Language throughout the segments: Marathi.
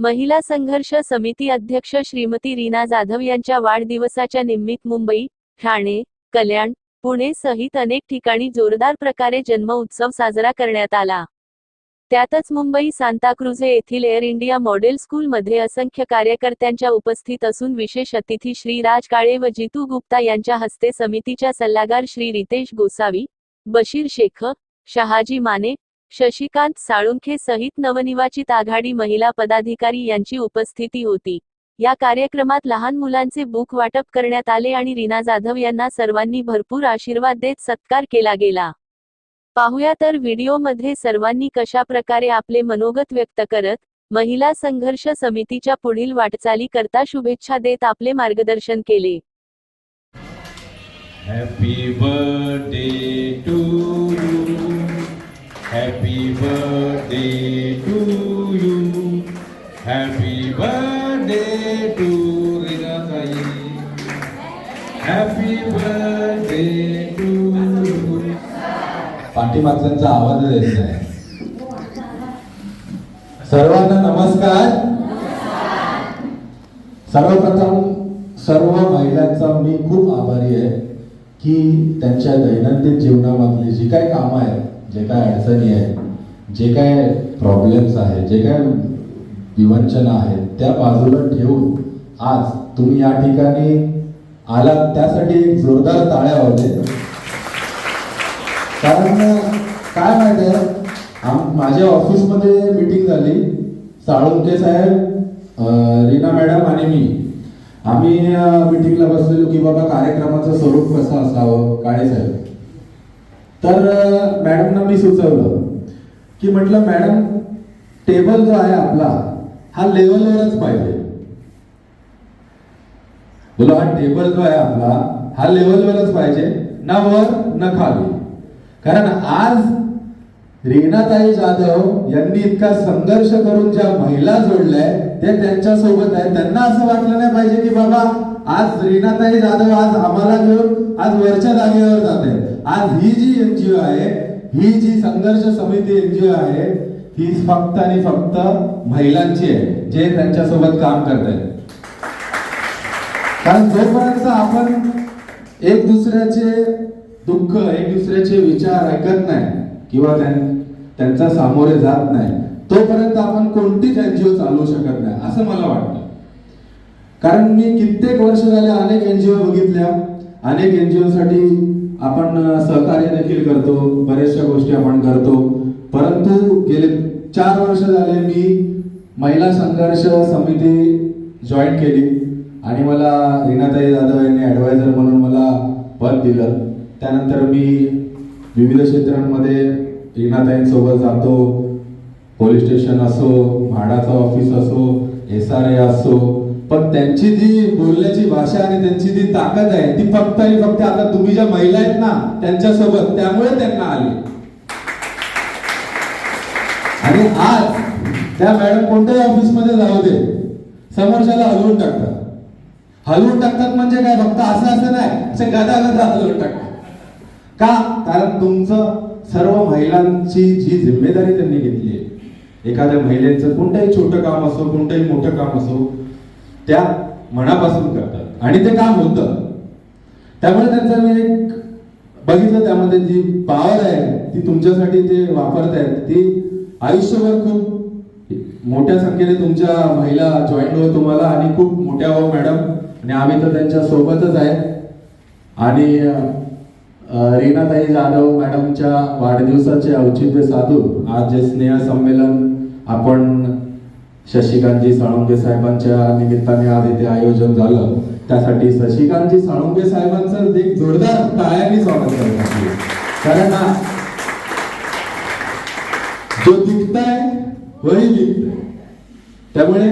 महिला संघर्ष समिती अध्यक्ष श्रीमती रीना जाधव यांच्या वाढदिवसाच्या निमित्त मुंबई ठाणे कल्याण पुणे सहित अनेक ठिकाणी जोरदार प्रकारे जन्म उत्सव साजरा करण्यात आला. त्यातच मुंबई सांताक्रुझे येथील एअर इंडिया मॉडेल स्कूलमध्ये असंख्य कार्यकर्त्यांच्या उपस्थित असून विशेष अतिथी श्री राज काळे व जितू गुप्ता यांच्या हस्ते समितीच्या सल्लागार श्री रितेश गोसावी बशीर शेख शहाजी माने शशिकांत साळुंखे सहित नवनिर्वाचित आघाडी महिला पदाधिकारी यांची उपस्थिती होती. या कार्यक्रमात लहान मुलांचे बुक वाटप करण्यात आले आणि रीना जाधव यांना सर्वांनी भरपूर आशीर्वाद देत सत्कार केला गेला. पाहूया तर व्हिडिओमध्ये सर्वांनी कशा प्रकारे आपले मनोगत व्यक्त करत महिला संघर्ष समितीच्या पुढील वाटचाली करता शुभेच्छा देत आपले मार्गदर्शन केले. Happy birthday to birthday to you. Happy birthday to Rina Sai. Happy birthday to you. पाठीमागचा आवाज येत नाही सर्वांना नमस्कार सर्वप्रथम सर्व महिलांचा मी खूप आभारी आहे की त्यांच्या दैनंदिन जीवनामधली जी काय कामं आहेत जे काय अडचणी आहेत जे काय प्रॉब्लेम्स आहेत जे काय विवंचना आहेत त्या बाजूला ठेवून आज तुम्ही या ठिकाणी आलात. त्यासाठी एक जोरदार ताळ्या होते कारण काय माहिती आहे? आम माझ्या ऑफिसमध्ये मीटिंग झाली. साळुंके साहेब रीना मॅडम आणि मी. आम्ही मीटिंगला बसलेलो की बाबा कार्यक्रमाचं स्वरूप कसं असावं? काळे साहेब? तर मॅडमना मी सुचवलं. की म्हटलं मॅडम टेबल जो आहे आपला हा लेवलवरच पाहिजे. बोला हा टेबल जो आहे आपला हा लेवलवरच पाहिजे ना वर न खाली. कारण आज रेणाताई जाधव यांनी इतका संघर्ष करून ज्या महिला जोडल्या ते त्यांच्यासोबत आहे त्यांना असं वाटलं नाही पाहिजे की बाबा आज रेणाताई जाधव आज आम्हाला घेऊन आज वरच्या जागेवर जाते आज ही जी एनजीओ आहे ही जी संघर्ष समिती एनजीओ आहे ही फक्त आणि फक्त महिलांची आहे जे त्यांच्यासोबत काम करत आहेत कारण जोपर्यंत आपण एक दुसऱ्याचे दुःख एक दुसऱ्याचे विचार ऐकत नाही किंवा त्यां- त्यांच्या सामोरे जात नाही तोपर्यंत आपण कोणतीच एनजीओ चालवू शकत नाही असं मला वाटतं. कारण मी कित्येक वर्ष झाले अनेक एनजीओ बघितल्या अनेक एनजीओ साठी आपण सहकार्य देखील करतो बऱ्याचशा गोष्टी आपण करतो. परंतु गेले चार वर्ष झाले मी महिला संघर्ष समिती जॉईन केली आणि मला रीनाताई जाधव यांनी ॲडवायझर म्हणून मला पद दिलं. त्यानंतर मी विविध क्षेत्रांमध्ये रीनाताईंसोबत जातो. पोलीस स्टेशन असो म्हाडाचं ऑफिस असो एस आर ए असो पण त्यांची जी बोलण्याची भाषा आणि त्यांची जी ताकद आहे ती फक्त आणि फक्त आता तुम्ही ज्या महिला आहेत ना त्यांच्यासोबत त्यामुळे त्यांना आली. आणि आज त्या मॅडम कोणत्याही ऑफिसमध्ये जाऊ दे समोरच्याला हलवून टाकतात. हलवून टाकतात म्हणजे काय? फक्त असं असं नाही असे गदा गदा हलवून टाकतात. का? कारण तुमचं सर्व महिलांची जी जिम्मेदारी त्यांनी घेतली आहे. एखाद्या महिलेचं कोणतंही छोटं काम असो कोणतंही मोठं काम असो त्या मनापासून करतात. आणि ते काम होतं. त्यामुळे त्यांचं मी एक बघितलं त्यामध्ये जी पावर आहे ती तुमच्यासाठी ते वापरत आहेत ती आयुष्यभर खूप मोठ्या संख्येने तुमच्या महिला जॉईन हो तुम्हाला आणि खूप मोठ्या हो मॅडम आणि आम्ही तर त्यांच्या सोबतच आहे. आणि रेनाताई रीनाताई जाधव मॅडमच्या वाढदिवसाचे औचित्य साधून आज जे स्नेह संमेलन आपण शशिकांतजी साळुंगे साहेबांच्या निमित्ताने आज इथे आयोजन झालं. त्यासाठी शशिकांतजी साळुंगे साहेबांचं एक जोरदार टाळ्यांनी स्वागत करत कारण जो दिखताय वही दिखतंय त्यामुळे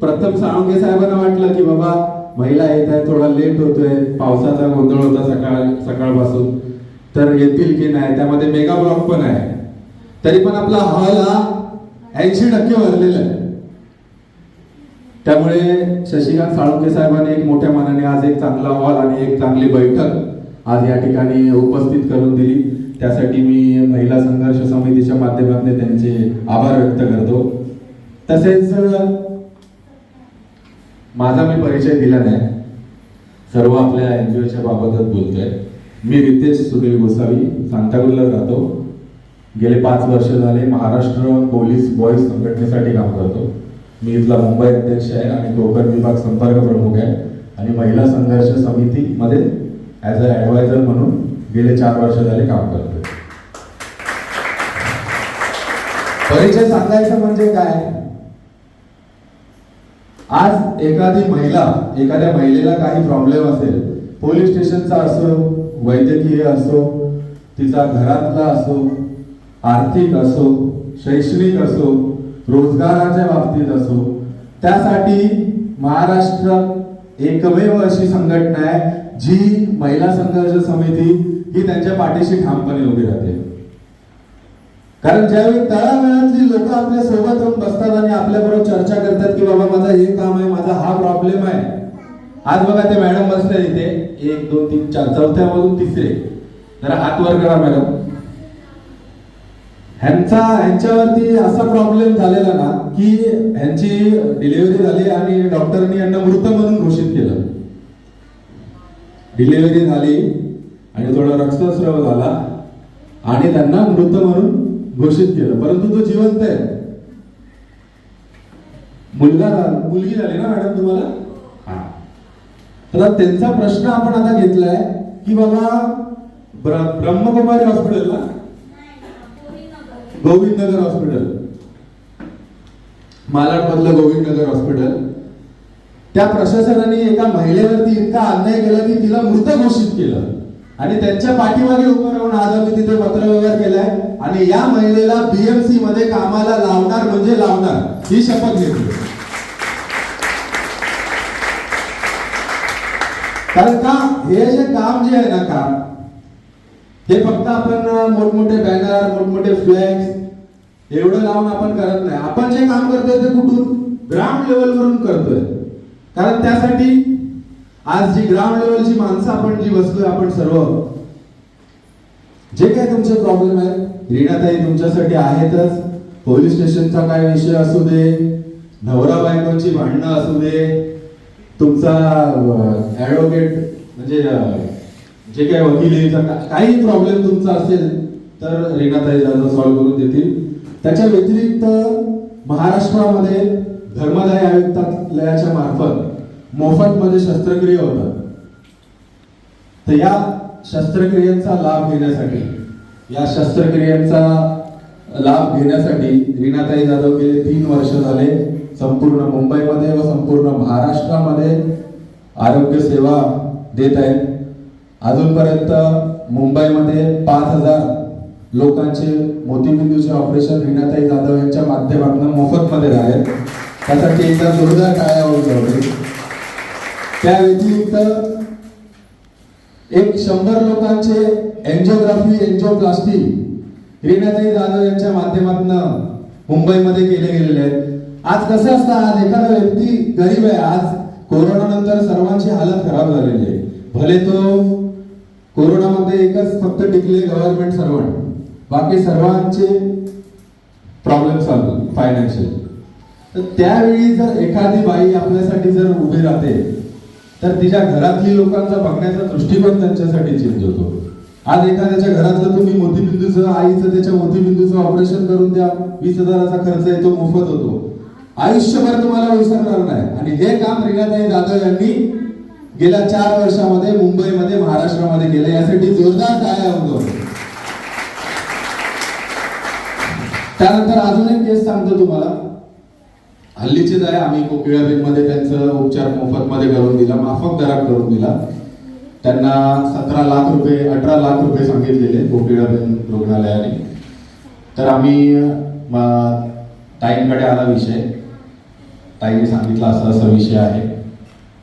प्रथम साळुंगे साहेबांना वाटलं की बाबा महिला येत आहे थोडा लेट होतोय पावसाचा गोंधळ होता सकाळ सकाळपासून. तर येतील की नाही? त्यामध्ये मेगा ब्लॉक पण आहे. तरी पण आपला हॉल हा ऐंशी टक्के भरलेला आहे. त्यामुळे शशिकांत साळुंके साहेबांनी एक मोठ्या मनाने आज एक चांगला हॉल आणि एक चांगली बैठक आज या ठिकाणी उपस्थित करून दिली. त्यासाठी मी महिला संघर्ष समितीच्या माध्यमातून त्यांचे आभार व्यक्त करतो. तसेच माझा मी परिचय दिला नाही. सर्व आपल्या एन जी ओच्या बाबतच बोलतोय. मी रितेश सुनील गोसावी सांतागुलला राहतो गेले पाच वर्ष झाले महाराष्ट्र पोलीस बॉईज संघटनेसाठी काम करतो. मी इथला मुंबई अध्यक्ष आहे आणि कोकण विभाग संपर्क प्रमुख आहे. आणि महिला संघर्ष समितीमध्ये ॲज अ ॲडवायझर म्हणून गेले चार वर्ष झाले काम करतोय. परिचय सांगायचं म्हणजे काय? आज एखादी महिला एखाद्या महिलेला काही प्रॉब्लेम असेल पोलीस स्टेशनचा असो वैद्यकीय असो तिचा घरातला असो आर्थिक असो शैक्षणिक असो रोजगाराच्या बाबतीत असो. त्यासाठी महाराष्ट्र एकमेव अशी संघटना आहे जी महिला संघर्ष समिती ही त्यांच्या पाठीशी ठामपणे उभी राहते. कारण ज्यावेळी तळागाळातली लोक आपल्यासोबत येऊन बसतात आणि आपल्याबरोबर चर्चा करतात की बाबा माझा हे काम आहे माझा हा प्रॉब्लेम आहे. आज बघा ते मॅडम बसले इथे. एक दोन तीन चार. चौथ्या मधून तिसरे. जरा हात वर करा मॅडम. ह्यांचा ह्यांच्यावरती असा प्रॉब्लेम झालेला ना की ह्यांची डिलिव्हरी झाली आणि डॉक्टरनी यांना मृत म्हणून घोषित केलं. डिलिव्हरी झाली आणि थोडा रक्तस्राव झाला आणि त्यांना मृत म्हणून घोषित केलं. परंतु तो जिवंत आहे. मुलगा मुलगी झाली ना मॅडम तुम्हाला? हा. तर त्यांचा प्रश्न आपण आता घेतलाय की बाबा ब्र- ब्रह्मकुमारी हॉस्पिटलला गोविंद नगर हॉस्पिटल. मालाडमधलं गोविंद नगर हॉस्पिटल. त्या प्रशासनाने एका महिलेवरती इतका अन्याय केला की तिला मृत घोषित केलं. आणि त्यांच्या पाठीमागे उभं राहून आज आम्ही तिथे पत्रव्यवहार केलाय. आणि या महिलेला बीएमसी मध्ये कामाला लावणार म्हणजे लावणार ही शपथ घेतली. कारण का हे जे काम जे आहे ना काम हे फक्त आपण मोठमोठे बॅनर मोठमोठे फ्लॅक्स एवढं लावून आपण करत नाही. आपण जे काम करतोय ते कुठून? ग्राउंड लेवलवरून करतोय. कारण त्यासाठी आज जी ग्राउंड लेवलची माणसं आपण जी बसलोय आपण सर्व जे काही तुमचे प्रॉब्लेम आहेत रीणाताई तुमच्यासाठी आहेतच. पोलीस स्टेशनचा काय विषय असू दे नवरा बायकोची भांडणं असू दे तुमचा ऍडव्होकेट म्हणजे जे काही वकिलीचा काही प्रॉब्लेम तुमचा असेल तर रेणाताई जाधव सॉल्व्ह करून देतील. त्याच्या व्यतिरिक्त महाराष्ट्रामध्ये धर्मदाय आयुक्तालयाच्या मार्फत मोफत मध्ये शस्त्रक्रिया होतात. तर या शस्त्रक्रियांचा लाभ घेण्यासाठी या शस्त्रक्रियांचा लाभ घेण्यासाठी रीनाताई जाधव गेले तीन वर्ष झाले. संपूर्ण मुंबईमध्ये व संपूर्ण महाराष्ट्रामध्ये आरोग्य सेवा देत आहेत. अजूनपर्यंत मुंबईमध्ये पाच हजार लोकांचे मोतीबिंदूचे ऑपरेशन रीनाताई जाधव यांच्या माध्यमातून मोफतमध्ये झाले. त्यासाठी एकदा जोरदार टाळ्या होऊन त्या व्यतिरिक्त एक शंभर लोकांचे एन्जिओग्राफी एन्जिओप्लास्टी रीनाताई जाधव यांच्या माध्यमातून मुंबईमध्ये केले गेलेले आहेत. आज कसं असतं? आज एखादा व्यक्ती गरीब आहे. आज कोरोना नंतर सर्वांची हालत खराब झालेली आहे. भले तो कोरोनामध्ये एकच फक्त टिकले गव्हर्नमेंट सर्वंट बाकी सर्वांचे प्रॉब्लेम चालू फायनान्शियल तर त्यावेळी जर एखादी बाई आपल्यासाठी जर उभी राहते तर तिच्या घरातली लोकांचा बघण्याचा दृष्टिकोन त्यांच्यासाठी चेंज होतो. आज एखाद्याच्या घरातलं तुम्ही मोतीबिंदूचं आईचं त्याच्या मोतीबिंदूचं ऑपरेशन करून द्या वीस हजाराचा खर्च आहे तो मोफत होतो. आयुष्यभर तुम्हाला विसरणार नाही. आणि हे काम रीनाताई जाधव यांनी गेल्या चार वर्षामध्ये मुंबईमध्ये महाराष्ट्रामध्ये केलं. यासाठी जोरदार टाळ्या होतो त्यानंतर अजून एक केस सांगतो तुम्हाला. हल्लीचीच आहे आम्ही कोकिळाबेनमध्ये त्यांचं उपचार मोफत मध्ये करून दिला माफक दरात करून दिला. त्यांना सतरा लाख रुपये अठरा लाख रुपये सांगितलेले कोकिळाबेन रुग्णालयाने. तर आम्ही ताईंकडे आला विषय. ताईने सांगितला असा असा विषय आहे.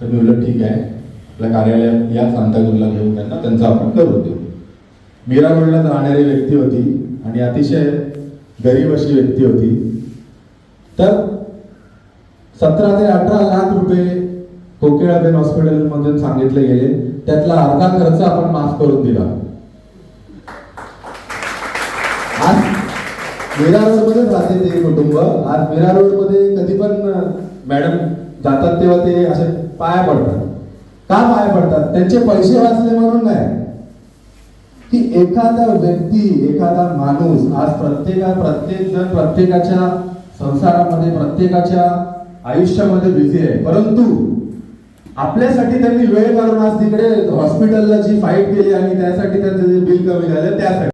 तर मी उलट ठीक आहे. आपल्या कार्यालयात या सांताक्रूजला घेऊन त्यांना त्यांचं आपण करून देऊ. मीरा राहणारी व्यक्ती होती आणि अतिशय गरीब अशी व्यक्ती होती. तर सतरा ते अठरा लाख रुपये कोकिळाबेन हॉस्पिटल मधून सांगितले गेले. त्यातला अर्धा खर्च आपण माफ करून दिला. आज मीरा रोड राहते ते कुटुंब. आज मीरा कधी पण मॅडम जातात तेव्हा ते असे पाया पडतात. का पाया पडतात? त्यांचे पैसे वाचले म्हणून नाही. की एखादा व्यक्ती एखादा माणूस आज प्रत्येका प्रत्येक जण प्रत्येकाच्या संसारामध्ये प्रत्येकाच्या आयुष्यामध्ये बिझी आहे. परंतु आपल्यासाठी त्यांनी वेळ काढून आज तिकडे हॉस्पिटलला जी फाईट केली आणि त्यासाठी त्यांचं जे बिल कमी झालं त्यासाठी.